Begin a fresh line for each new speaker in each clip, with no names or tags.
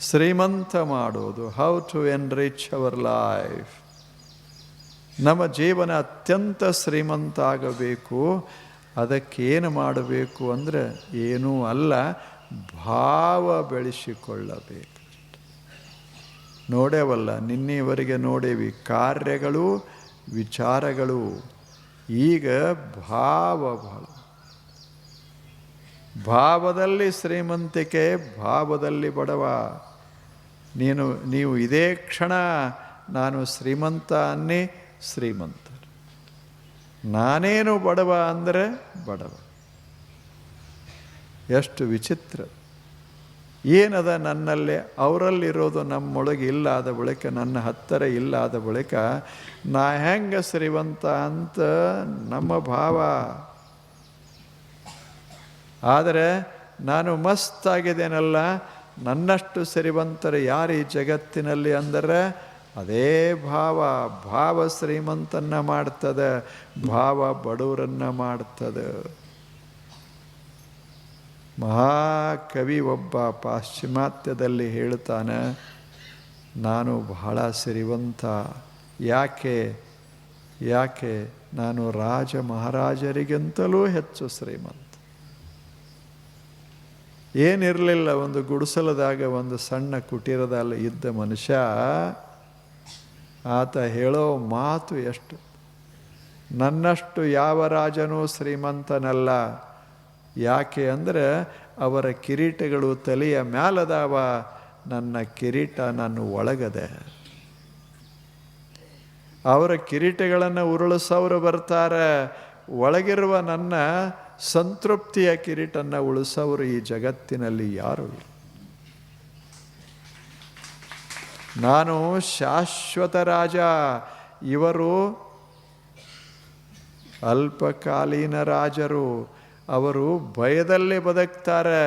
ಶ್ರೀಮಂತ ಮಾಡೋದು how to enrich our life ನಮ್ಮ ಜೀವನ ಅತ್ಯಂತ ಶ್ರೀಮಂತ ಆಗಬೇಕು ಅದಕ್ಕೇನು ಮಾಡಬೇಕು ಅಂದರೆ ಏನೂ ಅಲ್ಲ, ಭಾವ ಬೆಳೆಸಿಕೊಳ್ಳಬೇಕು. ನೋಡೇವಲ್ಲ ನಿನ್ನೆವರೆಗೆ ನೋಡೇವಿ, ಕಾರ್ಯಗಳು, ವಿಚಾರಗಳು, ಈಗ ಭಾವ ಬಹಳ. ಭಾವದಲ್ಲಿ ಶ್ರೀಮಂತಿಕೆ, ಭಾವದಲ್ಲಿ ಬಡವ. ನೀನು, ನೀವು ಇದೇ ಕ್ಷಣ ನಾನು ಶ್ರೀಮಂತ ಅನ್ನಿ ಶ್ರೀಮಂತ ನಾನೇನು ಬಡವ ಅಂದರೆ ಬಡವ. ಎಷ್ಟು ವಿಚಿತ್ರ. ಏನದ ನನ್ನಲ್ಲಿ, ಅವರಲ್ಲಿರೋದು ನಮ್ಮೊಳಗೆ ಇಲ್ಲಾದ ಬಳಿಕ, ನನ್ನ ಹತ್ತಿರ ಇಲ್ಲಾದ ಬಳಿಕ, ನಾ ಹೆಂಗೆ ಶ್ರೀಮಂತ ಅಂತ ನಮ್ಮ ಭಾವ. ಆದರೆ ನಾನು ಮಸ್ತಾಗಿದ್ದೇನಲ್ಲ, ನನ್ನಷ್ಟು ಸರಿವಂತರು ಯಾರು ಈ ಜಗತ್ತಿನಲ್ಲಿ ಅಂದರೆ ಅದೇ ಭಾವ ಭಾವ ಶ್ರೀಮಂತನ್ನ ಮಾಡ್ತದೆ, ಭಾವ ಬಡವರನ್ನ ಮಾಡ್ತದೆ. ಮಹಾಕವಿ ಒಬ್ಬ ಪಾಶ್ಚಿಮಾತ್ಯದಲ್ಲಿ ಹೇಳ್ತಾನೆ ನಾನು ಬಹಳ ಸಿರಿವಂತ, ಯಾಕೆ ಯಾಕೆ ನಾನು ರಾಜ ಮಹಾರಾಜರಿಗಿಂತಲೂ ಹೆಚ್ಚು ಶ್ರೀಮಂತ? ಏನಿರಲಿಲ್ಲ, ಒಂದು ಗುಡಿಸಲದಾಗ ಒಂದು ಸಣ್ಣ ಕುಟೀರದಲ್ಲಿ ಇದ್ದ ಮನುಷ್ಯ, ಆತ ಹೇಳೋ ಮಾತು ಎಷ್ಟು? ನನ್ನಷ್ಟು ಯಾವ ರಾಜನೂ ಶ್ರೀಮಂತನಲ್ಲ. ಯಾಕೆ ಅಂದರೆ, ಅವರ ಕಿರೀಟಗಳು ತಲೆಯ ಮ್ಯಾಲದಾವ. ನನ್ನ ಕಿರೀಟ ನಾನು ಒಳಗದೆ. ಅವರ ಕಿರೀಟಗಳನ್ನು ಉರುಳಿಸೋರು ಬರ್ತಾರೆ. ಒಳಗಿರುವ ನನ್ನ ಸಂತೃಪ್ತಿಯ ಕಿರೀಟನ್ನು ಉಳಿಸೋರು ಈ ಜಗತ್ತಿನಲ್ಲಿ ಯಾರು ಇಲ್ಲ. ನಾನು ಶಾಶ್ವತ ರಾಜ, ಇವರು ಅಲ್ಪಕಾಲೀನ ರಾಜರು, ಅವರು ಭಯದಲ್ಲಿ ಬದುಕ್ತಾರೆ,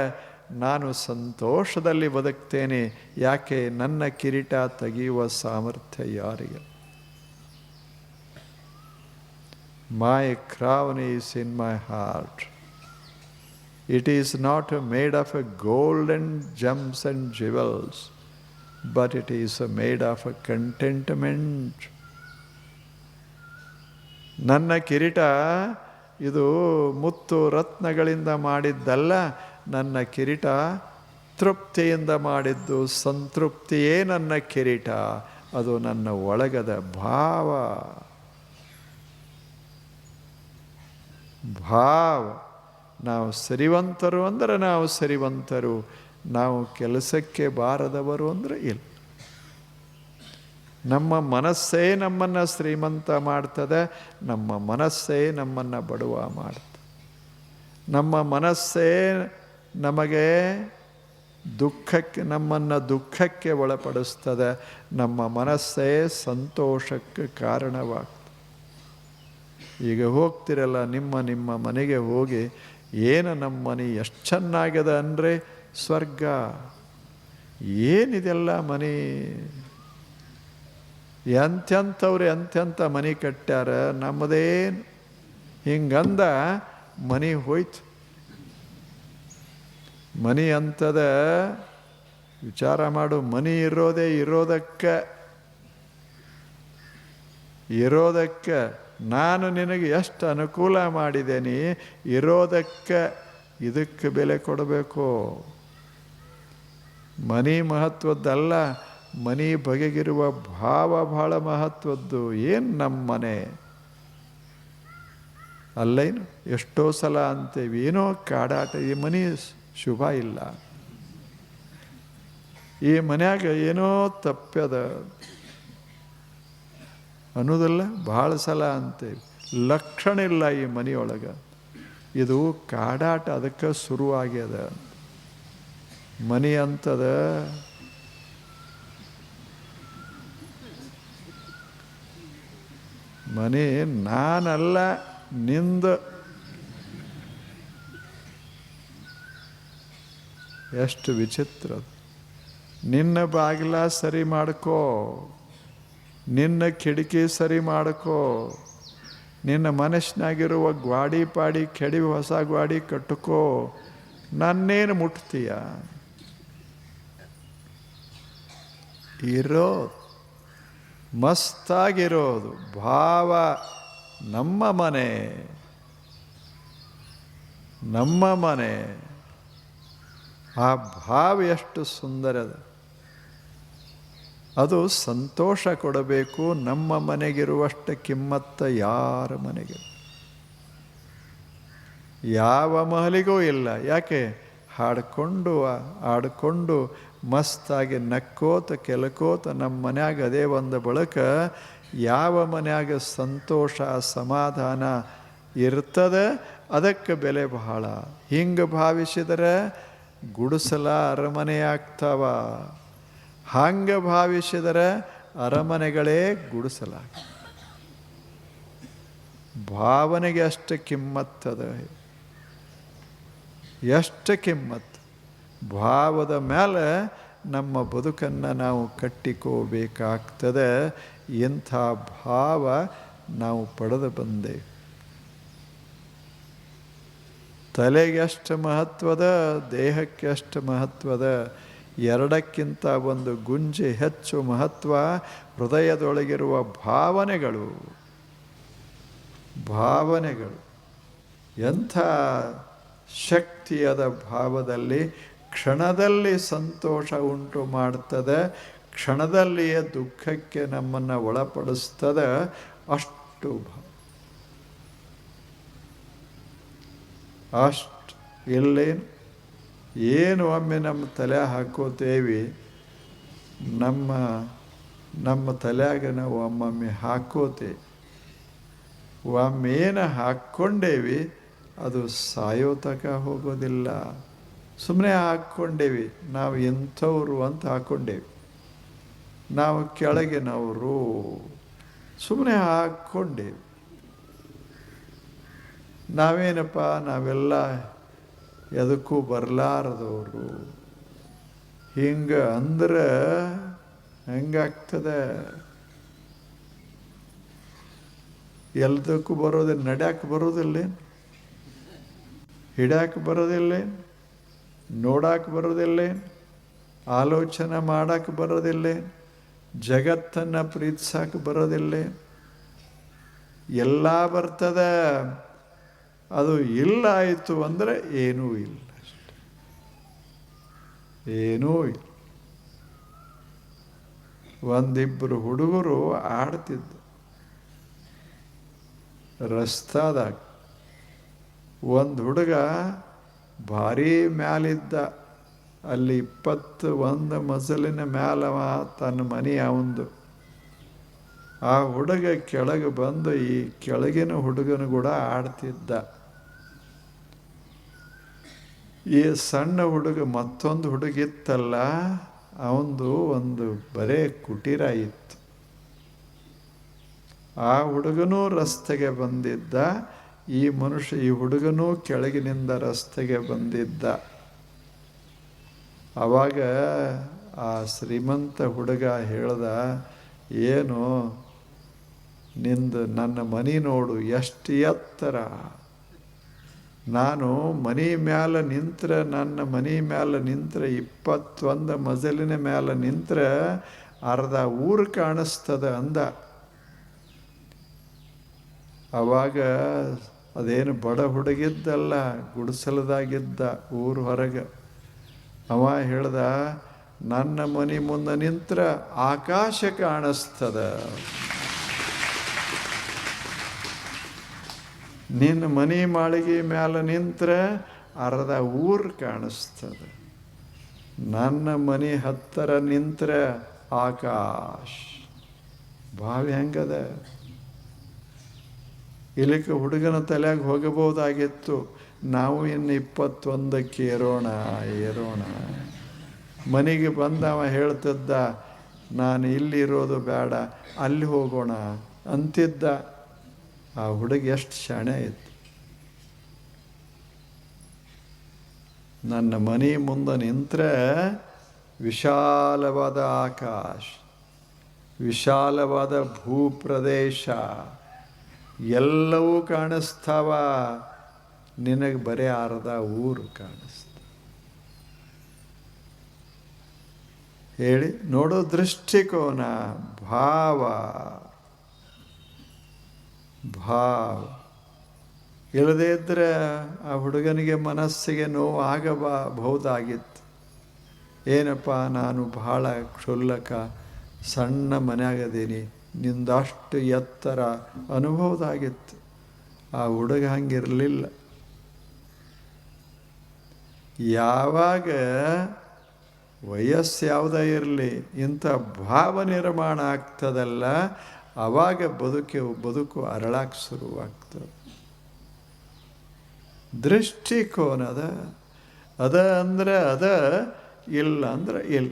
ನಾನು ಸಂತೋಷದಲ್ಲಿ ಬದುಕ್ತೇನೆ, ಯಾಕೆ ನನ್ನ ಕಿರೀಟ ತೆಗೆಯುವ ಸಾಮರ್ಥ್ಯ ಯಾರಿಗೆ my crown is in my heart is not made of a gold and gems and jewels but it is made of contentment. ನನ್ನ ಕಿರೀಟ ಇದು ಮುತ್ತು ರತ್ನಗಳಿಂದ ಮಾಡಿದ್ದಲ್ಲ, ನನ್ನ ಕಿರೀಟ ತೃಪ್ತಿಯಿಂದ ಮಾಡಿದ್ದು ಸಂತೃಪ್ತಿಯೇ ನನ್ನ ಕಿರೀಟ, ಅದು ನನ್ನ ಒಳಗದ ಭಾವ ಭಾವ ನಾವು ಸರಿವಂತರು ಅಂದರೆ ನಾವು ಸರಿವಂತರು, ನಾವು ಕೆಲಸಕ್ಕೆ ಬಾರದವರು ಅಂದರೆ ಇಲ್ಲ. ನಮ್ಮ ಮನಸ್ಸೇ ನಮ್ಮನ್ನು ಶ್ರೀಮಂತ ಮಾಡ್ತದೆ, ನಮ್ಮ ಮನಸ್ಸೇ ನಮ್ಮನ್ನು ಬಡವ ಮಾಡ್ತದೆ. ನಮ್ಮ ಮನಸ್ಸೇ ನಮಗೆ ದುಃಖಕ್ಕೆ, ನಮ್ಮನ್ನು ದುಃಖಕ್ಕೆ ಒಳಪಡಿಸ್ತದೆ, ನಮ್ಮ ಮನಸ್ಸೇ ಸಂತೋಷಕ್ಕೆ ಕಾರಣವಾಗ್ತದೆ. ಈಗ ಹೋಗ್ತಿರಲ್ಲ, ನಿಮ್ಮ ನಿಮ್ಮ ಮನೆಗೆ ಹೋಗಿ ಏನು ನಮ್ಮ ಮನೆ ಎಷ್ಟು ಚೆನ್ನಾಗಿದೆ ಅಂದರೆ ಸ್ವರ್ಗ. ಏನಿದೆಲ್ಲ ಮನೆ? ಎಂಥೆಂಥವ್ರು ಎಂಥೆಂಥ ಮನೆ ಕಟ್ಟ್ಯಾರ? ನಮ್ಮದೇನು ಹಿಂಗಂದ ಮನೆ ಹೋಯ್ತು. ಮನೆ ಅಂತದ ವಿಚಾರ ಮಾಡು. ಮನೆ ಇರೋದೇ ಇರೋದಕ್ಕೆ. ಇರೋದಕ್ಕೆ. ನಾನು ನಿನಗೆ ಎಷ್ಟು ಅನುಕೂಲ ಮಾಡಿದ್ದೇನೆ ಇರೋದಕ್ಕೆ ಇದಕ್ಕೆ ಬೆಲೆ ಕೊಡಬೇಕು. ಮನಿ ಮಹತ್ವದ್ದಲ್ಲ, ಮನಿ ಬಗೆಗಿರುವ ಭಾವ ಬಹಳ ಮಹತ್ವದ್ದು. ಏನು ನಮ್ಮ ಮನೆ? ಅಲ್ಲೇನು? ಎಷ್ಟೋ ಸಲ ಅಂತೇವಿ, ಏನೋ ಕಾಡಾಟ, ಈ ಮನೆ ಶುಭ ಇಲ್ಲ. ಈ ಮನ್ಯಾಗ ಏನೋ ತಪ್ಪ್ಯದ ಅನ್ನೋದಲ್ಲ, ಭಾಳ ಸಲ ಅಂತೇವಿ ಲಕ್ಷಣ ಇಲ್ಲ ಈ ಮನೆಯೊಳಗೆ. ಇದು ಕಾಡಾಟ ಅದಕ್ಕೆ ಶುರುವಾಗ್ಯದ. ಮನೆ ಅಂತದ. ಮನೆ ನಾನಲ್ಲ, ನಿಂದ. ಎಷ್ಟು ವಿಚಿತ್ರ. ನಿನ್ನ ಬಾಗಿಲ ಸರಿ ಮಾಡ್ಕೋ. ನಿನ್ನ ಕಿಟಕಿ ಸರಿ ಮಾಡಕೋ. ನಿನ್ನ ಮನಸ್ಸಿನಾಗಿರುವ ಗ್ವಾಡಿ ಪಾಡಿ ಕೆಡಿ ಹೊಸ ಗ್ವಾಡಿ ಕಟ್ಟುಕೋ. ನನ್ನೇನು ಮುಟ್ತೀಯ? ಇರೋ, ಮಸ್ತಾಗಿರೋದು ಭಾವ ನಮ್ಮ ಮನೆ. ನಮ್ಮ ಮನೆ. ಆ ಭಾವ ಎಷ್ಟು ಸುಂದರದ ಅದು ಸಂತೋಷ ಕೊಡಬೇಕು. ನಮ್ಮ ಮನೆಗಿರುವಷ್ಟು ಕಿಮ್ಮತ್ತ ಯಾರ ಮನೆಗೆ? ಯಾವ ಮಹಲಿಗೂ ಇಲ್ಲ. ಯಾಕೆ? ಹಾಡಿಕೊಂಡು ಹಾಡಿಕೊಂಡು, ಮಸ್ತಾಗಿ ನಕ್ಕೋತ, ಕೆಲಕೋತ ನಮ್ಮ ಮನ್ಯಾಗ ಅದೇ ಒಂದು ಬಳಕ ಯಾವ ಮನ್ಯಾಗ ಸಂತೋಷ, ಸಮಾಧಾನ ಇರ್ತದೆ, ಅದಕ್ಕೆ ಬೆಲೆ ಬಹಳ. ಹಿಂಗೆ ಭಾವಿಸಿದರೆ ಗುಡಿಸಲ ಅರಮನೆ ಹಂಗೆ ಭಾವಿಸಿದರೆ ಅರಮನೆಗಳೇ ಗುಡಿಸಲ ಭಾವನೆಗೆ ಅಷ್ಟು ಕಿಮ್ಮತ್ತದ ಎಷ್ಟು ಕಿಮ್ಮತ್ತು. ಭಾವದ ಮೇಲೆ ನಮ್ಮ ಬದುಕನ್ನು ನಾವು ಕಟ್ಟಿಕೋಬೇಕಾಗ್ತದೆ. ಇಂಥ ಭಾವ ನಾವು ಪಡೆದು ಬಂದೆ. ತಲೆಗೆ ಎಷ್ಟು ಮಹತ್ವದ, ದೇಹಕ್ಕೆ ಅಷ್ಟು ಮಹತ್ವದ ಎರಡಕ್ಕಿಂತ ಒಂದು ಗುಂಜಿ ಹೆಚ್ಚು ಮಹತ್ವ ಹೃದಯದೊಳಗಿರುವ ಭಾವನೆಗಳು. ಭಾವನೆಗಳು. ಎಂಥ ಶಕ್ತಿಯದ ಭಾವದಲ್ಲಿ ಕ್ಷಣದಲ್ಲಿ ಸಂತೋಷ ಉಂಟು ಮಾಡ್ತದೆ, ಕ್ಷಣದಲ್ಲಿಯೇ ದುಃಖಕ್ಕೆ ನಮ್ಮನ್ನು ಒಳಪಡಿಸ್ತದೆ ಅಷ್ಟು ಭಾವ ಅಷ್ಟು ಎಲ್ಲೇನು ಏನು ಒಮ್ಮೆ ನಮ್ಮ ತಲೆ ಹಾಕೋತೇವಿ, ನಮ್ಮ ನಮ್ಮ ತಲೆಯಾಗ ನಾವು ಒಮ್ಮೊಮ್ಮೆ ಹಾಕೋತೆ. ಒಮ್ಮೇನು ಹಾಕ್ಕೊಂಡೇವಿ, ಅದು ಸಾಯೋ ತಕ ಹೋಗೋದಿಲ್ಲ. ಸುಮ್ಮನೆ ಹಾಕ್ಕೊಂಡೇವಿ, ನಾವು ಎಂಥವ್ರು ಅಂತ ಹಾಕ್ಕೊಂಡೇವಿ. ನಾವು ಕೆಳಗಿನವರು ಸುಮ್ಮನೆ ಹಾಕ್ಕೊಂಡೇವಿ. ನಾವೇನಪ್ಪ, ನಾವೆಲ್ಲ ಎದಕ್ಕೂ ಬರಲಾರದವರು. ಹಿಂಗೆ ಅಂದ್ರೆ ಹೆಂಗಾಗ್ತದೆ ಎಲ್ದಕ್ಕೂ ಬರೋದಿಲ್ಲ ನಡ್ಯಾಕೆ ಬರೋದಿಲ್ಲೇನು? ಹಿಡ್ಯಾಕೆ ಬರೋದಿಲ್ಲೇನು? ನೋಡಕ್ಕೆ ಬರೋದಿಲ್ಲೇನು? ಆಲೋಚನೆ ಮಾಡಕ್ಕೆ ಬರೋದಿಲ್ಲೇನು? ಜಗತ್ತನ್ನು ಪ್ರೀತಿಸಕ್ಕೆ ಬರೋದಿಲ್ಲೇನು? ಎಲ್ಲ ಬರ್ತದೆ. ಅದು ಇಲ್ಲ ಆಯಿತು ಅಂದರೆ ಏನೂ ಇಲ್ಲ ಏನೂ ಇಲ್ಲ. ಒಂದಿಬ್ಬರು ಹುಡುಗರು ಆಡ್ತಿದ್ದ. ರಸ್ತಾದಾಗ ಒಂದು ಹುಡುಗ ಭಾರಿ ಮ್ಯಾಲಿದ್ದ. ಅಲ್ಲಿ ಇಪ್ಪತ್ತು ಒಂದು ಮಸಲಿನ ಮ್ಯಾಲವ ತನ್ನ ಮನೆ ಅವಂದು. ಆ ಹುಡುಗ ಕೆಳಗೆ ಬಂದು ಈ ಕೆಳಗಿನ ಹುಡುಗನು ಕೂಡ ಆಡ್ತಿದ್ದ. ಈ ಸಣ್ಣ ಹುಡುಗ ಮತ್ತೊಂದು ಹುಡುಗಿತ್ತಲ್ಲ, ಅವಂದು ಒಂದು ಬರೇ ಕುಟೀರ ಇತ್ತು. ಆ ಹುಡುಗನೂ ರಸ್ತೆಗೆ ಬಂದಿದ್ದ, ಈ ಮನುಷ್ಯ, ಈ ಹುಡುಗನೂ ಕೆಳಗಿನಿಂದ ರಸ್ತೆಗೆ ಬಂದಿದ್ದ. ಅವಾಗ ಆ ಶ್ರೀಮಂತ ಹುಡುಗ ಹೇಳ್ದ, ಏನು, ನಿಂದು ನನ್ನ ಮನೆ ನೋಡು, ಎಷ್ಟು ಎತ್ತರ? ನಾನು ಮನೆ ಮ್ಯಾಲೆ ನಿಂತ್ರ, ನನ್ನ ಮನೆ ಮ್ಯಾಲ ನಿಂತ್ರ, ಇಪ್ಪತ್ತೊಂದು ಮಜಲಿನ ಮ್ಯಾಲ ನಿಂತ್ರ ಅರ್ಧ ಊರು ಕಾಣಿಸ್ತದ ಅಂದ. ಅವಾಗ ಅದೇನು ಬಡ ಹುಡುಗಿದ್ದಲ್ಲ, ಗುಡಿಸಲದಾಗಿದ್ದ ಊರು ಹೊರಗೆ. ಅವ ಹೇಳ್ದ, ನನ್ನ ಮನೆ ಮುಂದೆ ನಿಂತ್ರ ಆಕಾಶ ಕಾಣಿಸ್ತದ. ನಿನ್ನ ಮನೆ ಮಾಳಿಗೆ ಮ್ಯಾಲೆ ನಿಂತ್ರೆ ಅರ್ಧ ಊರು ಕಾಣಿಸ್ತದೆ. ನನ್ನ ಮನೆ ಹತ್ತರ ನಿಂತ್ರೆ ಆಕಾಶ. ಬಾವಿ ಹೆಂಗದ? ಇಲ್ಲಿಕ್ಕೆ ಹುಡುಗನ ತಲೆಯಾಗ ಹೋಗಬಹುದಾಗಿತ್ತು. ನಾವು ಇನ್ನು ಇಪ್ಪತ್ತೊಂದಕ್ಕೆ ಏರೋಣ ಏರೋಣ. ಮನೆಗೆ ಬಂದವ ಹೇಳ್ತಿದ್ದ, ನಾನು ಇಲ್ಲಿರೋದು ಬೇಡ, ಅಲ್ಲಿ ಹೋಗೋಣ ಅಂತಿದ್ದ. ಆ ಹುಡುಗ ಎಷ್ಟು ಶಾಣೆ ಇತ್ತು ನನ್ನ ಮನೆ ಮುಂದೆ ನಿಂತರೆ ವಿಶಾಲವಾದ ಆಕಾಶ, ವಿಶಾಲವಾದ ಭೂಪ್ರದೇಶ, ಎಲ್ಲವೂ ಕಾಣಿಸ್ತಾವ. ನಿನಗೆ ಬರೀ ಅರ್ಧ ಊರು ಕಾಣಿಸ್ತ ಹೇಳಿ, ನೋಡೋ ದೃಷ್ಟಿಕೋನ, ಭಾವ. ಭಾವ. ಇಲ್ಲದೇ ಇದ್ದರೆ ಆ ಹುಡುಗನಿಗೆ ಮನಸ್ಸಿಗೆ ನೋವು ಆಗಬಹುದಾಗಿತ್ತು ಏನಪ್ಪ, ನಾನು ಬಹಳ ಕ್ಷುಲ್ಲಕ, ಸಣ್ಣ ಮನೆಯಾಗದೀನಿ, ನಿಂದಷ್ಟು ಎತ್ತರ ಅನುಭವದಾಗಿತ್ತು. ಆ ಹುಡುಗ ಹಂಗಿರಲಿಲ್ಲ. ಯಾವಾಗ ವಯಸ್ಸು ಯಾವುದೇ ಇರಲಿ, ಇಂಥ ಭಾವ ನಿರ್ಮಾಣ ಆಗ್ತದಲ್ಲ ಆವಾಗ ಬದುಕೆ, ಬದುಕು ಅರಳಾಕೆ ಶುರುವಾಗ್ತದೆ. ದೃಷ್ಟಿಕೋನ ಅದ ಅಂದ್ರೆ ಅದ, ಇಲ್ಲ ಅಂದ್ರೆ ಇಲ್ಲ.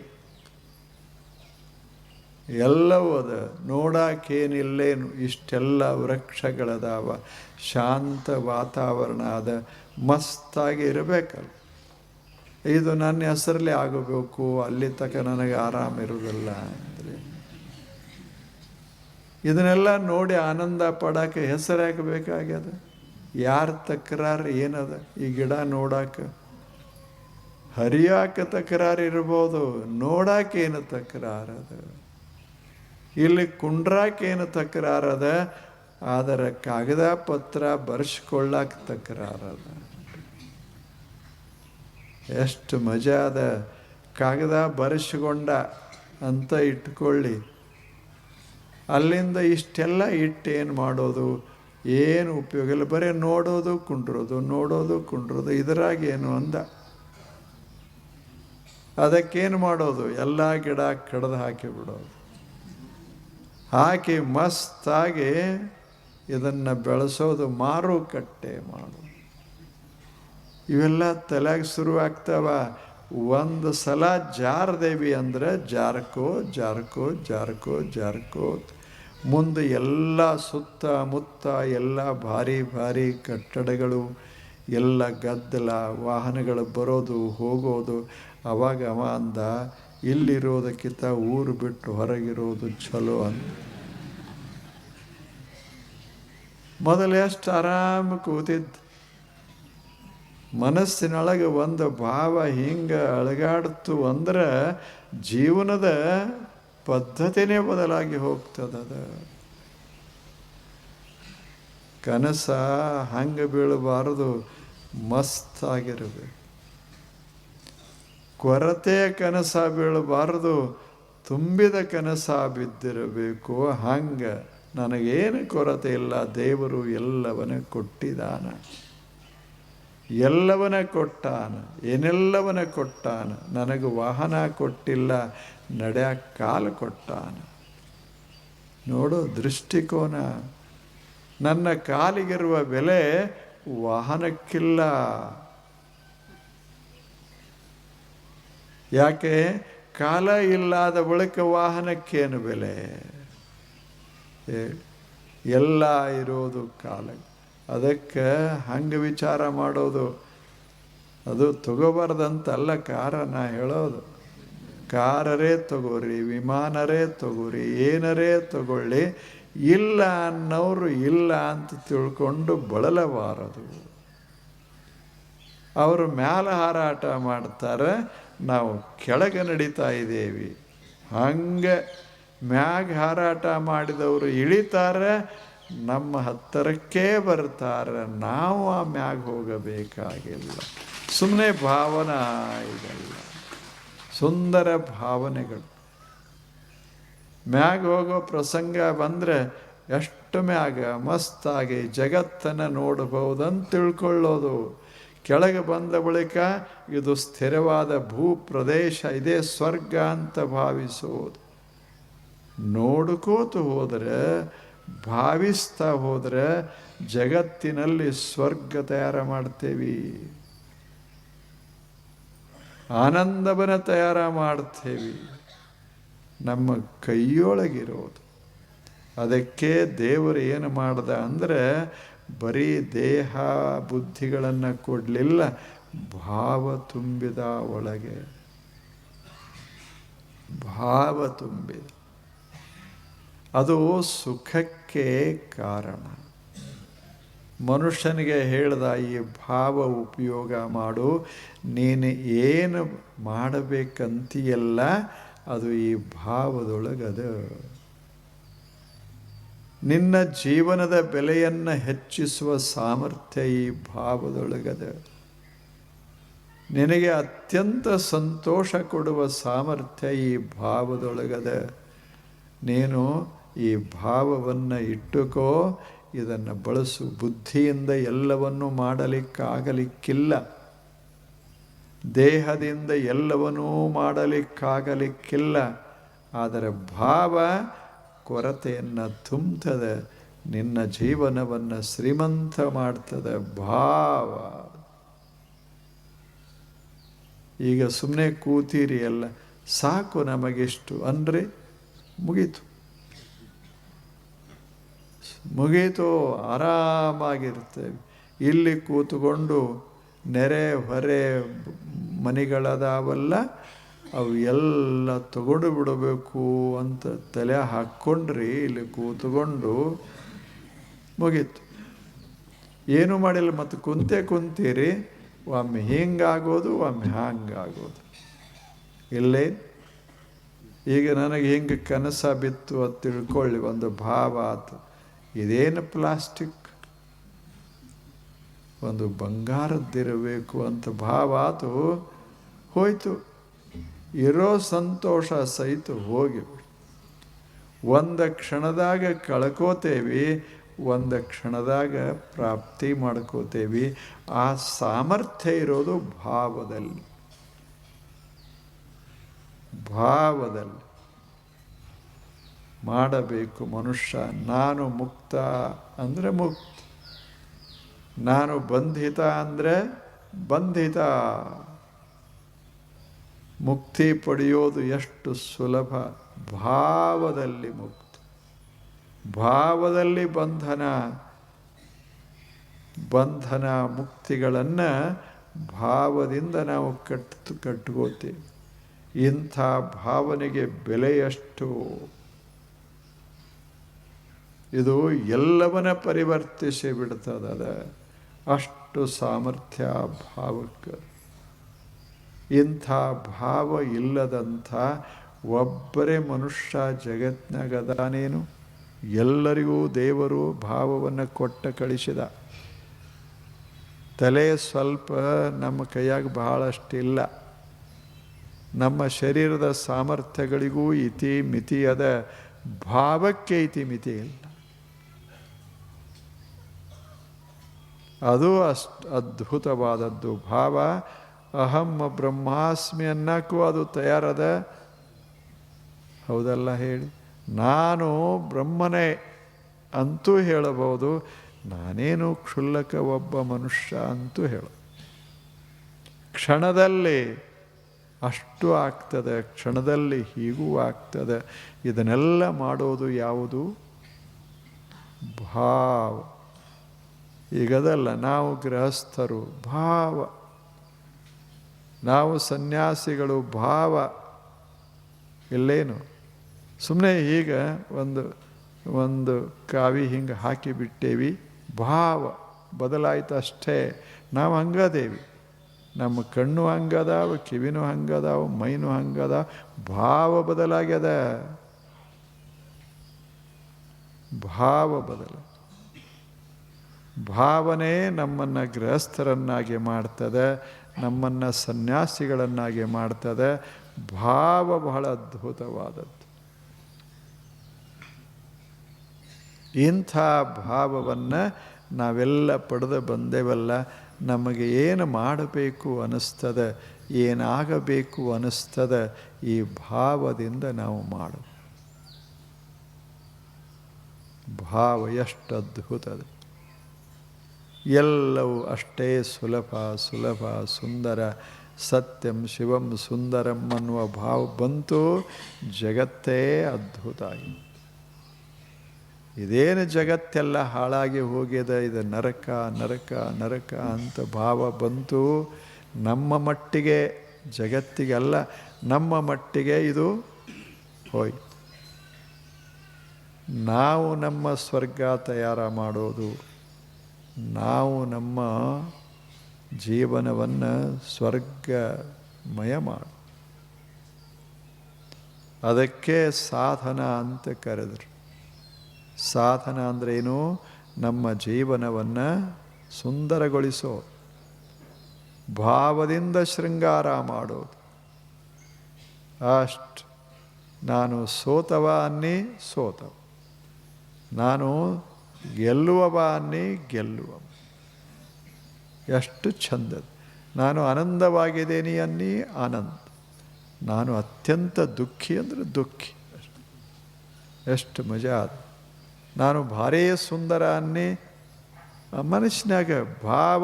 ಎಲ್ಲವೂ ಅದ. ನೋಡಾಕೇನಿಲ್ಲೇನು? ಇಷ್ಟೆಲ್ಲ ವೃಕ್ಷಗಳದಾವ. ಶಾಂತ ವಾತಾವರಣ ಅದ. ಮಸ್ತಾಗಿ ಇರಬೇಕಲ್ಲ. ಇದು ನನ್ನ ಹೆಸರಲ್ಲಿ ಆಗಬೇಕು. ಅಲ್ಲಿ ತನಕ ನನಗೆ ಆರಾಮಿರುವುದಿಲ್ಲ ಅಂದರೆ. ಇದನ್ನೆಲ್ಲ ನೋಡಿ ಆನಂದ ಪಡಕ್ಕೆ ಹೆಸರು ಹಾಕಬೇಕಾಗ್ಯದ. ಯಾರ ತಕರಾರು ಏನದ? ಈ ಗಿಡ ನೋಡಾಕ. ಹರಿಯಾಕ ತಕರಾರು ಇರ್ಬೋದು ನೋಡಕ್ಕೇನು ತಕರಾರದ ಇಲ್ಲಿ ಕುಂಡ್ರಾಕೇನು ತಕರಾರದ ಆದರೆ ಕಾಗದ ಪತ್ರ ಬರ್ಸ್ಕೊಳ್ಳಾಕ ತಕರಾರದ ಎಷ್ಟು ಮಜಾ ಅದ. ಕಾಗದ ಬರೆಸ್ಕೊಂಡ ಅಂತ ಇಟ್ಕೊಳ್ಳಿ. ಅಲ್ಲಿಂದ ಇಷ್ಟೆಲ್ಲ ಇಟ್ಟು ಏನು ಮಾಡೋದು? ಏನು ಉಪಯೋಗ ಇಲ್ಲ. ಬರೀ ನೋಡೋದು, ಕುಂಡ್ರೋದು ನೋಡೋದು, ಕುಂಡ್ರೋದು ಇದರಾಗೇನು ಅಂದ? ಅದಕ್ಕೇನು ಮಾಡೋದು? ಎಲ್ಲ ಗಿಡ ಕಡ್ದು ಹಾಕಿಬಿಡೋದು ಹಾಕಿ ಮಸ್ತಾಗಿ ಇದನ್ನು ಬೆಳೆಸೋದು, ಮಾರುಕಟ್ಟೆ ಮಾಡೋದು. ಇವೆಲ್ಲ ತಲೆಗೆ ಶುರುವಾಗ್ತಾವ ಒಂದು ಸಲ ಜಾರದೇವಿ ಅಂದರೆ ಜಾರ್ಕೋ ಜಾರ್ಕೋ ಜಾರ್ಕೋ ಜಾರ್ಕೋ. ಮುಂದೆ ಎಲ್ಲ ಸುತ್ತಮುತ್ತ ಎಲ್ಲ ಭಾರಿ ಭಾರಿ ಕಟ್ಟಡಗಳು, ಎಲ್ಲ ಗದ್ದಲ, ವಾಹನಗಳು ಬರೋದು, ಹೋಗೋದು, ಅವಾಗ ಅವ ಅಂದ, ಇಲ್ಲಿರೋದಕ್ಕಿಂತ ಊರು ಬಿಟ್ಟು ಹೊರಗಿರೋದು ಚಲೋ ಅಂತ ಮೊದಲು ಎಷ್ಟು ಆರಾಮ ಕೂತಿದ್ದ. ಮನಸ್ಸಿನೊಳಗೆ ಒಂದು ಭಾವ ಹಿಂಗೆ ಅಳಗಾಡ್ತು ಅಂದ್ರೆ ಜೀವನದ ಪದ್ಧತಿನೇ ಬದಲಾಗಿ ಹೋಗ್ತದದ. ಕನಸ ಹಂಗೆ ಬೀಳಬಾರದು ಮಸ್ತಾಗಿರಬೇಕು ಕೊರತೆ ಕನಸ ಬೀಳಬಾರದು, ತುಂಬಿದ ಕನಸ ಬಿದ್ದಿರಬೇಕು. ಹಂಗೆ ನನಗೇನು ಕೊರತೆ ಇಲ್ಲ, ದೇವರು ಎಲ್ಲವನ್ನ ಕೊಟ್ಟಿದ್ದಾನ ಎಲ್ಲವನ ಕೊಟ್ಟಾನ ಏನೆಲ್ಲವನ ಕೊಟ್ಟಾನ, ನನಗೆ ವಾಹನ ಕೊಟ್ಟಿಲ್ಲ ನಡೆಯ ಕಾಲು ಕೊಟ್ಟಾನ. ನೋಡು ದೃಷ್ಟಿಕೋನ, ನನ್ನ ಕಾಲಿಗಿರುವ ಬೆಲೆ ವಾಹನಕ್ಕಿಲ್ಲ. ಯಾಕೆ? ಕಾಲ ಇಲ್ಲದ ಬಳಿಕ ವಾಹನಕ್ಕೇನು ಬೆಲೆ? ಎಲ್ಲ ಇರೋದು ಕಾಲ ಅದಕ್ಕೆ ಹಂಗೆ ವಿಚಾರ ಮಾಡೋದು. ಅದು ತಗೋಬಾರ್ದಂತಲ್ಲ ಕಾರ ನಾ ಹೇಳೋದು. ಕಾರರೇ ತಗೋರಿ, ವಿಮಾನರೇ ತಗೋರಿ, ಏನರೇ ತಗೊಳ್ಳಿ, ಇಲ್ಲ ಅನ್ನೋರು ಇಲ್ಲ ಅಂತ ತಿಳ್ಕೊಂಡು ಬಳಲಬಾರದು. ಅವರು ಮ್ಯಾಲ ಹಾರಾಟ ಮಾಡ್ತಾರೆ, ನಾವು ಕೆಳಗೆ ನಡೀತಾ ಇದ್ದೇವೆ ಹಂಗೆ ಮ್ಯಾಗ ಹಾರಾಟ ಮಾಡಿದವರು ಇಳಿತಾರೆ ನಮ್ಮ ಹತ್ತಿರಕ್ಕೇ ಬರ್ತಾರೆ, ನಾವು ಆ ಮ್ಯಾಗ ಹೋಗಬೇಕಾಗಿಲ್ಲ. ಸುಮ್ಮನೆ ಭಾವನ ಇದಲ್ಲ. ಸುಂದರ ಭಾವನೆಗಳು. ಮ್ಯಾಗ ಹೋಗೋ ಪ್ರಸಂಗ ಬಂದರೆ ಎಷ್ಟು ಮ್ಯಾಗ ಮಸ್ತಾಗಿ ಜಗತ್ತನ್ನು ಅಂತ ತಿಳ್ಕೊಳ್ಳೋದು. ಕೆಳಗೆ ಬಂದ ಬಳಿಕ ಇದು ಸ್ಥಿರವಾದ ಭೂ ಪ್ರದೇಶ, ಇದೇ ಸ್ವರ್ಗ ಅಂತ ಭಾವಿಸೋದು. ನೋಡ್ಕೋತ ಹೋದರೆ ಭಾವಿಸ್ತಾ ಹೋದರೆ ಜಗತ್ತಿನಲ್ಲಿ ಸ್ವರ್ಗ ತಯಾರು ಮಾಡ್ತೇವೆ. ಆನಂದವನ ತಯಾರು ಮಾಡ್ತೇವೆ. ನಮ್ಮ ಕೈಯೊಳಗಿರೋದು. ಅದಕ್ಕೆ ದೇವರು ಏನು ಮಾಡ್ದ ಅಂದರೆ ಬರೀ ದೇಹ ಬುದ್ಧಿಗಳನ್ನು ಕೊಡಲಿಲ್ಲ, ಭಾವ ತುಂಬಿದ ಒಳಗೆ. ಭಾವ ತುಂಬಿದ. ಅದು ಸುಖಕ್ಕೆ ಕಾರಣ. ಮನುಷ್ಯನಿಗೆ ಹೇಳಿದ ಈ ಭಾವ ಉಪಯೋಗ ಮಾಡು. ನೀನು ಏನು ಮಾಡಬೇಕಂತೀಯಲ್ಲ, ಅದು ಈ ಭಾವದೊಳಗದ. ನಿನ್ನ ಜೀವನದ ಬೆಲೆಯನ್ನು ಹೆಚ್ಚಿಸುವ ಸಾಮರ್ಥ್ಯ ಈ ಭಾವದೊಳಗದ. ನಿನಗೆ ಅತ್ಯಂತ ಸಂತೋಷ ಕೊಡುವ ಸಾಮರ್ಥ್ಯ ಈ ಭಾವದೊಳಗದ. ನೀನು ಈ ಭಾವವನ್ನು ಇಟ್ಟುಕೋ, ಇದನ್ನು ಬಳಸು. ಬುದ್ಧಿಯಿಂದ ಎಲ್ಲವನ್ನು ಮಾಡಲಿಕ್ಕಾಗಲಿಕ್ಕಿಲ್ಲ. ದೇಹದಿಂದ ಎಲ್ಲವನ್ನೂ ಮಾಡಲಿಕ್ಕಾಗಲಿಕ್ಕಿಲ್ಲ. ಆದರೆ ಭಾವ ಕೊರತೆಯನ್ನು ತುಂಬ್ತದೆ ನಿನ್ನ ಜೀವನವನ್ನು ಶ್ರೀಮಂತ ಮಾಡ್ತದೆ ಭಾವ. ಈಗ ಸುಮ್ಮನೆ ಕೂತೀರಿ ಅಲ್ಲ ಸಾಕು ನಮಗೆಷ್ಟು. ಅಂದರೆ ಮುಗೀತು. ಮುಗೀತು, ಆರಾಮಾಗಿರುತ್ತೆ. ಇಲ್ಲಿ ಕೂತ್ಕೊಂಡು ನೆರೆ, ಹೊರೆ, ಮನೆಗಳದಾವಲ್ಲ, ಅವು ಎಲ್ಲ ತಗೊಂಡು ಬಿಡಬೇಕು ಅಂತ ತಲೆ ಹಾಕ್ಕೊಂಡ್ರಿ. ಇಲ್ಲಿ ಕೂತ್ಕೊಂಡು ಮುಗೀತು. ಏನು ಮಾಡಿಲ್ಲ, ಮತ್ತು ಕುಂತೆ ಕುಂತೀರಿ. ಒಮ್ಮೆ ಹಿಂಗಾಗೋದು, ಒಮ್ಮೆ ಹಾಂಗಾಗೋದು. ಇಲ್ಲೇ, ಈಗ ನನಗೆ ಹಿಂಗೆ ಕನಸ ಬಿತ್ತು ಅಂತ ತಿಳ್ಕೊಳ್ಳಿ, ಒಂದು ಭಾವ ಆತು. ಇದೇನು ಪ್ಲಾಸ್ಟಿಕ್? ಒಂದು ಬಂಗಾರದ್ದಿರಬೇಕು ಅಂತ ಭಾವ ಆತು, ಹೋಯ್ತು. ಇರೋ ಸಂತೋಷ ಸಹಿತ ಹೋಗಿ. ಒಂದು ಕ್ಷಣದಾಗ ಕಳ್ಕೋತೇವಿ, ಒಂದು ಕ್ಷಣದಾಗ ಪ್ರಾಪ್ತಿ ಮಾಡ್ಕೋತೇವಿ. ಆ ಸಾಮರ್ಥ್ಯ ಇರೋದು ಭಾವದಲ್ಲಿ. ಭಾವದಲ್ಲಿ. ಮಾಡಬೇಕು ಮನುಷ್ಯ. ನಾನು ಮುಕ್ತ ಅಂದರೆ ಮುಕ್ತ. ನಾನು ಬಂಧಿತ ಅಂದರೆ ಬಂಧಿತ. ಮುಕ್ತಿ ಪಡೆಯೋದು ಎಷ್ಟು ಸುಲಭ? ಭಾವದಲ್ಲಿ ಮುಕ್ತ. ಭಾವದಲ್ಲಿ ಬಂಧನ. ಬಂಧನ ಮುಕ್ತಿಗಳನ್ನು ಭಾವದಿಂದ ನಾವು ಕಟ್ಟು ಕಟ್ಕೋತೀವಿ. ಇಂಥ ಭಾವನೆಗೆ ಬೆಲೆಯಷ್ಟು ಇದು ಎಲ್ಲವನ್ನ ಪರಿವರ್ತಿಸಿ ಬಿಡ್ತದ ಅಷ್ಟು ಸಾಮರ್ಥ್ಯ ಭಾವಕ್ಕೆ. ಇಂಥ ಭಾವ ಇಲ್ಲದಂಥ ಒಬ್ಬರೇ ಮನುಷ್ಯ ಜಗತ್ನಾಗದಾನೇನು? ಎಲ್ಲರಿಗೂ ದೇವರು ಭಾವವನ್ನು ಕೊಟ್ಟ ಕಳಿಸಿದ. ತಲೆ ಸ್ವಲ್ಪ ನಮ್ಮ ಕೈಯಾಗ ಬಹಳಷ್ಟಿಲ್ಲ. ನಮ್ಮ ಶರೀರದ ಸಾಮರ್ಥ್ಯಗಳಿಗೂ ಇತಿ ಮಿತಿ ಅದ. ಭಾವಕ್ಕೆ ಇತಿ ಮಿತಿ ಇಲ್ಲ. ಅದು ಅಷ್ಟು ಅದ್ಭುತವಾದದ್ದು. ಭಾವ, ಅಹಂ ಬ್ರಹ್ಮಾಸ್ಮಿ ಅನ್ನಕ್ಕೂ ಅದು ತಯಾರದ ಹೌದಲ್ಲ ಹೇಳಿ? ನಾನು ಬ್ರಹ್ಮನೇ ಅಂತೂ ಹೇಳಬಹುದು, ನಾನೇನು ಕ್ಷುಲ್ಲಕ ಒಬ್ಬ ಮನುಷ್ಯ ಅಂತೂ ಹೇಳು. ಕ್ಷಣದಲ್ಲಿ ಅಷ್ಟು ಆಗ್ತದೆ, ಕ್ಷಣದಲ್ಲಿ ಹೀಗೂ ಆಗ್ತದೆ. ಇದನ್ನೆಲ್ಲ ಮಾಡೋದು ಯಾವುದು? ಭಾವ. ಈಗದಲ್ಲ ನಾವು ಗೃಹಸ್ಥರು ಭಾವ. ನಾವು ಸನ್ಯಾಸಿಗಳು ಭಾವ. ಇಲ್ಲೇನು? ಸುಮ್ಮನೆ ಈಗ ಒಂದು ಒಂದು ಕಾವಿ ಹಿಂಗೆ ಹಾಕಿ ಬಿಟ್ಟೇವಿ, ಭಾವ. ಬದಲಾಯಿತು ಅಷ್ಟೇ. ನಾವು ಹಂಗದೇವಿ. ನಮ್ಮ ಕಣ್ಣು ಹಂಗದಾವ, ಕಿವಿನೂ ಹಂಗದಾವ, ಮೈನು ಹಂಗದ ಭಾವ ಬದಲಾಗ್ಯದ. ಭಾವ ಬದಲ. ಭಾವನೆ ನಮ್ಮನ್ನು ಗೃಹಸ್ಥರನ್ನಾಗಿ ಮಾಡ್ತದೆ, ನಮ್ಮನ್ನು ಸನ್ಯಾಸಿಗಳನ್ನಾಗಿ ಮಾಡ್ತದೆ. ಭಾವ ಬಹಳ ಅದ್ಭುತವಾದದ್ದು. ಇಂಥ ಭಾವವನ್ನು ನಾವೆಲ್ಲ ಪಡೆದು ಬಂದೇವಲ್ಲ, ನಮಗೆ ಏನು ಮಾಡಬೇಕು ಅನ್ನಿಸ್ತದೆ, ಏನಾಗಬೇಕು ಅನ್ನಿಸ್ತದೆ, ಈ ಭಾವದಿಂದ ನಾವು ಮಾಡು ಭಾವ ಎಷ್ಟು ಅದ್ಭುತದ ಎಲ್ಲವೂ ಅಷ್ಟೇ ಸುಲಭ ಸುಲಭ, ಸುಂದರ. ಸತ್ಯಂ ಶಿವಂ ಸುಂದರಂ ಅನ್ನುವ ಭಾವ ಬಂತು, ಜಗತ್ತೇ ಅದ್ಭುತ ಇದೇನು ಜಗತ್ತೆಲ್ಲ ಹಾಳಾಗಿ ಹೋಗಿದೆ, ಇದು ನರಕ ನರಕ ನರಕ ಅಂತ ಭಾವ ಬಂತು. ನಮ್ಮ ಮಟ್ಟಿಗೆ, ಜಗತ್ತಿಗೆಲ್ಲ ನಮ್ಮ ಮಟ್ಟಿಗೆ ಇದು ಹೋಯ್ತು. ನಾವು ನಮ್ಮ ಸ್ವರ್ಗ ತಯಾರ ಮಾಡೋದು. ನಾವು ನಮ್ಮ ಜೀವನವನ್ನು ಸ್ವರ್ಗಮಯ ಮಾಡು. ಅದಕ್ಕೆ ಸಾಧನ ಅಂತ ಕರೆದರು. ಸಾಧನ ಅಂದ್ರೇನು ನಮ್ಮ ಜೀವನವನ್ನು ಸುಂದರಗೊಳಿಸೋ, ಭಾವದಿಂದ ಶೃಂಗಾರ ಮಾಡೋದು ಅಷ್ಟು. ನಾನು ಸೋತವ ಅನ್ನಿ ಸೋತವ. ನಾನು ಗೆಲ್ಲುವವ ಅನ್ನಿ ಗೆಲ್ಲುವ. ಎಷ್ಟು ಚಂದದ ನಾನು ಆನಂದವಾಗಿದ್ದೇನೆ ಅನ್ನಿ ಆನಂದ. ನಾನು ಅತ್ಯಂತ ದುಃಖಿ ಅಂದರೆ ದುಃಖಿ ಎಷ್ಟು ಮಜಾ ಅದು. ನಾನು ಭಾರೀ ಸುಂದರ ಅನ್ನಿ ಮನಸ್ಸಿನಾಗ ಭಾವ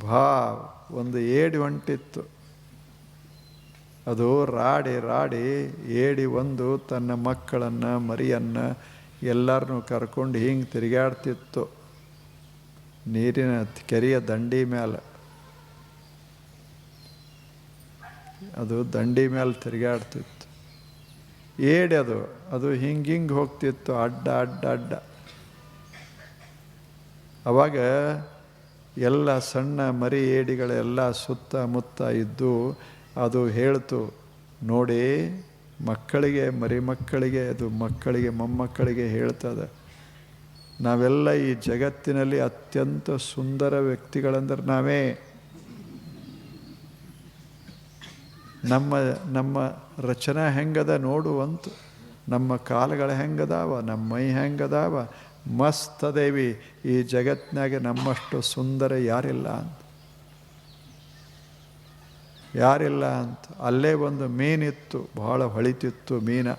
ಭಾವ ಒಂದು ಏಡಿ ಹೊಂಟಿತ್ತು ಅದು ರಾಡಿ ರಾಡಿ ಏಡಿ ಒಂದು ತನ್ನ ಮಕ್ಕಳನ್ನು, ಮರಿಯನ್ನು ಎಲ್ಲರನ್ನೂ ಕರ್ಕೊಂಡು ಹಿಂಗೆ ತಿರುಗಾಡ್ತಿತ್ತು ನೀರಿನ ಕೆರೆಯ ದಂಡಿ ಮೇಲೆ ಅದು ದಂಡಿ ಮೇಲೆ ತಿರುಗಾಡ್ತಿತ್ತು ಏಡಿ ಅದು ಅದು ಹಿಂಗೆ ಹಿಂಗೆ ಹೋಗ್ತಿತ್ತು, ಅಡ್ಡ ಅಡ್ಡ ಅಡ್ಡ. ಅವಾಗ ಎಲ್ಲ ಸಣ್ಣ ಮರಿ ಏಡಿಗಳೆಲ್ಲ ಸುತ್ತಮುತ್ತ ಇದ್ದು ಅದು ಹೇಳ್ತು, ನೋಡಿ, ಮಕ್ಕಳಿಗೆ, ಮರಿ ಮಕ್ಕಳಿಗೆ, ಅದು ಮಕ್ಕಳಿಗೆ, ಮೊಮ್ಮಕ್ಕಳಿಗೆ ಹೇಳ್ತದೆ. ನಾವೆಲ್ಲ ಈ ಜಗತ್ತಿನಲ್ಲಿ ಅತ್ಯಂತ ಸುಂದರ ವ್ಯಕ್ತಿಗಳಂದ್ರೆ ನಾವೇ. ನಮ್ಮ ನಮ್ಮ ರಚನೆ ಹೆಂಗದ ನೋಡುವಂತ ನಮ್ಮ ಕಾಲುಗಳು ಹೆಂಗದಾವ, ನಮ್ಮ ಮೈ ಹೆಂಗದಾವ? ಮಸ್ತ್ ದೇವಿ ಈ ಜಗತ್ತಿನಾಗೆ ನಮ್ಮಷ್ಟು ಸುಂದರ ಯಾರಿಲ್ಲ ಅಂತ. ಯಾರಿಲ್ಲ ಅಂತ. ಅಲ್ಲೇ ಒಂದು ಮೀನಿತ್ತು, ಬಹಳ ಹೊಳಿತಿತ್ತು ಮೀನ.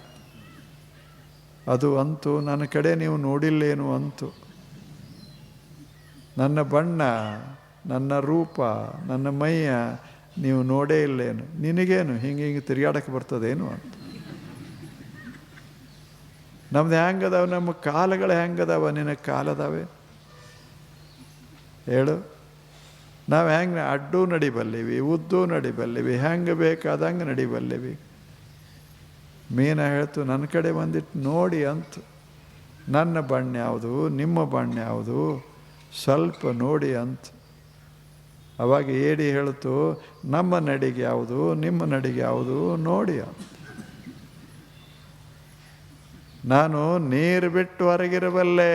ಅದು ಅಂತೂ, ನನ್ನ ಕಡೆ ನೀವು ನೋಡಿಲ್ಲೇನು ಅಂತು. ನನ್ನ ಬಣ್ಣ, ನನ್ನ ರೂಪ, ನನ್ನ ಮೈಯ ನೀವು ನೋಡೇ ಇಲ್ಲೇನು. ನಿನಗೇನು? ಹಿಂಗೆ ಹಿಂಗೆ ತಿರುಗಾಡಕ್ಕೆ ಬರ್ತದೇನು ಅಂತ. ನಮ್ದು ಹೆಂಗದಾವೆ ನಮ್ಮ ಕಾಲಗಳು ಹೆಂಗದಾವ ನಿನಗೆ ಕಾಲದಾವೆ? ಹೇಳು. ನಾವು ಹೆಂಗೆ ಅಡ್ಡು ನಡಿಬಲ್ಲಿವಿ, ಉದ್ದು ನಡಿಬಲ್ಲಿವಿ, ಹೆಂಗೆ ಬೇಕಾದಂಗೆ ನಡಿಬಲ್ಲಿವಿ. ಮೀನ ಹೇಳ್ತು ನನ್ನ ಕಡೆ ಬಂದಿಟ್ಟು ನೋಡಿ ಅಂತ. ನನ್ನ ಬಣ್ಣ ಯಾವುದು, ನಿಮ್ಮ ಬಣ್ಣ ಯಾವುದು? ಸ್ವಲ್ಪ ನೋಡಿ ಅಂತ. ಅವಾಗ ಏಡಿ ಹೇಳ್ತು, ನಮ್ಮ ನಡಿಗೆ ಯಾವುದು, ನಿಮ್ಮ ನಡಿಗೆ ಯಾವುದು? ನೋಡಿ ಅಂತ. ನಾನು ನೀರು ಬಿಟ್ಟು ಹೊರಗಿರಬಲ್ಲೆ.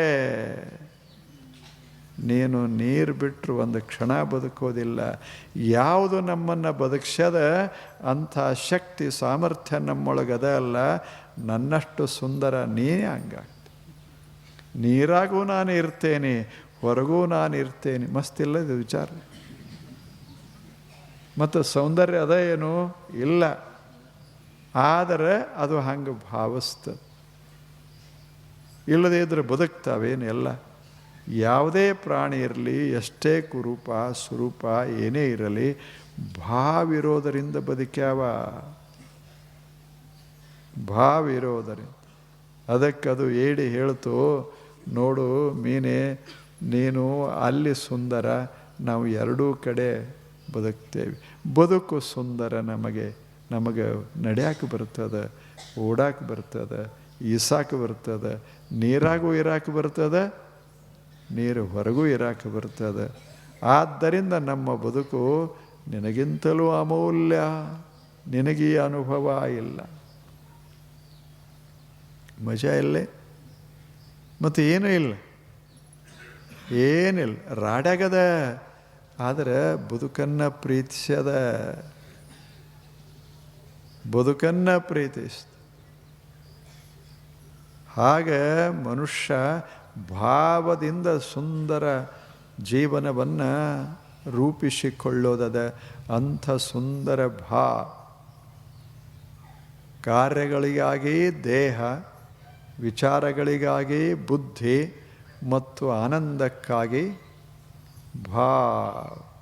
ನೀನು ನೀರು ಬಿಟ್ಟರು ಒಂದು ಕ್ಷಣ ಬದುಕೋದಿಲ್ಲ. ಯಾವುದು ನಮ್ಮನ್ನು ಬದುಕ್ಸದ ಅಂಥ ಶಕ್ತಿ ಸಾಮರ್ಥ್ಯ ನಮ್ಮೊಳಗದ ಅಲ್ಲ. ನನ್ನಷ್ಟು ಸುಂದರ ನೀನೇ ಹಂಗಾಗ್ತ. ನೀರಾಗೂ ನಾನು ಇರ್ತೇನೆ, ಹೊರಗೂ ನಾನು ಇರ್ತೇನೆ. ಮಸ್ತಿಲ್ಲ ಇದು ವಿಚಾರ. ಮತ್ತು ಸೌಂದರ್ಯ ಅದ ಏನು? ಇಲ್ಲ. ಆದರೆ ಅದು ಹಂಗೆ ಭಾವಿಸ್ತದೆ. ಇಲ್ಲದೇ ಇದ್ರೆ ಬದುಕ್ತಾವೇನು? ಎಲ್ಲ. ಯಾವುದೇ ಪ್ರಾಣಿ ಇರಲಿ, ಎಷ್ಟೇ ಕುರೂಪ ಸ್ವರೂಪ ಏನೇ ಇರಲಿ, ಭಾವಿರೋದರಿಂದ ಬದುಕ್ಯಾವ ಭಾವಿರೋದರಿಂದ. ಅದಕ್ಕದು ಏಡಿ ಹೇಳ್ತು, ನೋಡು ಮೀನೆ, ನೀನು ಅಲ್ಲಿ ಸುಂದರ, ನಾವು ಎರಡೂ ಕಡೆ ಬದುಕ್ತೇವೆ. ಬದುಕು ಸುಂದರ ನಮಗೆ ನಮಗೆ ನಡ್ಯಾಕೆ ಬರ್ತದೆ ಓಡಾಕೆ ಬರ್ತದೆ ಈಸಾಕೆ ಬರ್ತದೆ ನೀರಾಗೂ ಇರಾಕೆ ಬರ್ತದೆ ನೀರು ಹೊರಗೂ ಇರಾಕೆ ಬರ್ತದೆ. ಆದ್ದರಿಂದ ನಮ್ಮ ಬದುಕು ನಿನಗಿಂತಲೂ ಅಮೂಲ್ಯ, ನಿನಗೀ ಅನುಭವ ಇಲ್ಲ. ಮಜಾ ಇಲ್ಲ ಮತ್ತು ಏನೂ ಇಲ್ಲ. ಏನಿಲ್ಲ. ರಾಡ್ಯಾಗದ ಆದರೆ ಬದುಕನ್ನು ಪ್ರೀತಿಸ್ಯದ. ಬದುಕನ್ನು ಪ್ರೀತಿಸ್ತ. ಹಾಗೆ ಮನುಷ್ಯ ಭಾವದಿಂದ ಸುಂದರ ಜೀವನವನ್ನು ರೂಪಿಸಿಕೊಳ್ಳೋದದ ಅಂಥ ಸುಂದರ ಭಾ. ಕಾರ್ಯಗಳಿಗಾಗಿ ದೇಹ ವಿಚಾರಗಳಿಗಾಗಿ ಬುದ್ಧಿ ಮತ್ತು ಆನಂದಕ್ಕಾಗಿ ಭಾವ